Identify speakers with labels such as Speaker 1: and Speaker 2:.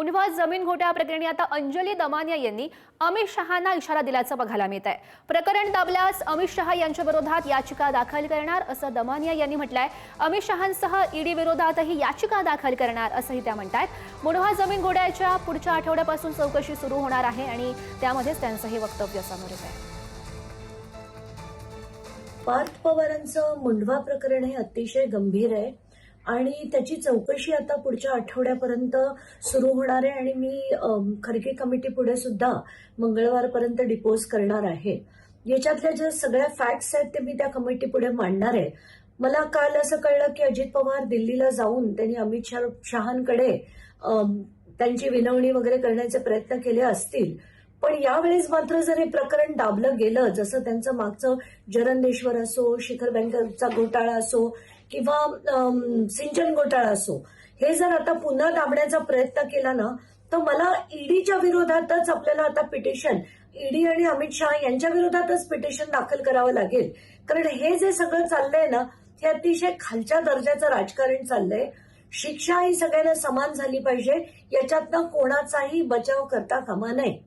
Speaker 1: मुंढवा जमीन घोटाळा प्रकरणी आता अंजली दमानिया यांनी अमित शहाना इशारा दिल्याचं बघायला मिळत आहे प्रकरण दाबल्यास अमित शहा यांच्या विरोधात याचिका दाखल करणार असं दमानिया यांनी म्हटलंय. अमित शहांसह ईडी विरोधातही याचिका दाखल करणार असंही त्या म्हणतायत. मुंढवा जमीन घोटाळ्याच्या पुढच्या आठवड्यापासून चौकशी सुरू होणार आहे आणि त्यामध्येच त्यांचं हे वक्तव्य समोर येत आहे.
Speaker 2: पार्थ पवारांचं मुंडवा प्रकरण हे अतिशय गंभीर आहे. आणि त्याची चौकशी आता पुढच्या आठवड्यापर्यंत सुरू होणार आहे आणि मी खरगे कमिटी पुढे सुद्धा मंगळवारपर्यंत डिपोज करणार आहे. याच्यातल्या ज्या सगळ्या फॅक्ट्स आहेत ते मी त्या कमिटी पुढे मांडणार आहे. मला काल असं कळलं की अजित पवार दिल्लीला जाऊन त्यांनी अमित शहा शहांकडे त्यांची विनवणी वगैरे करण्याचे प्रयत्न केले असतील. पण यावेळेस मात्र जर हे प्रकरण दाबलं गेलं जसं त्यांचं मागचं जरंदेश्वर असो शिखर बँकचा घोटाळा असो किंवा सिंचन घोटाळा असो हे जर आता पुन्हा दाबण्याचा प्रयत्न केला ना तर मला ईडीच्या विरोधातच आपल्याला आता पिटिशन ईडी आणि अमित शहा यांच्या विरोधातच पिटिशन दाखल करावं लागेल. कारण हे जे सगळं चाललंय ना हे अतिशय खालच्या दर्जाचं राजकारण चाललंय. शिक्षा ही सगळ्यांना समान झाली पाहिजे. याच्यातनं कोणाचाही बचाव करता कामा नये.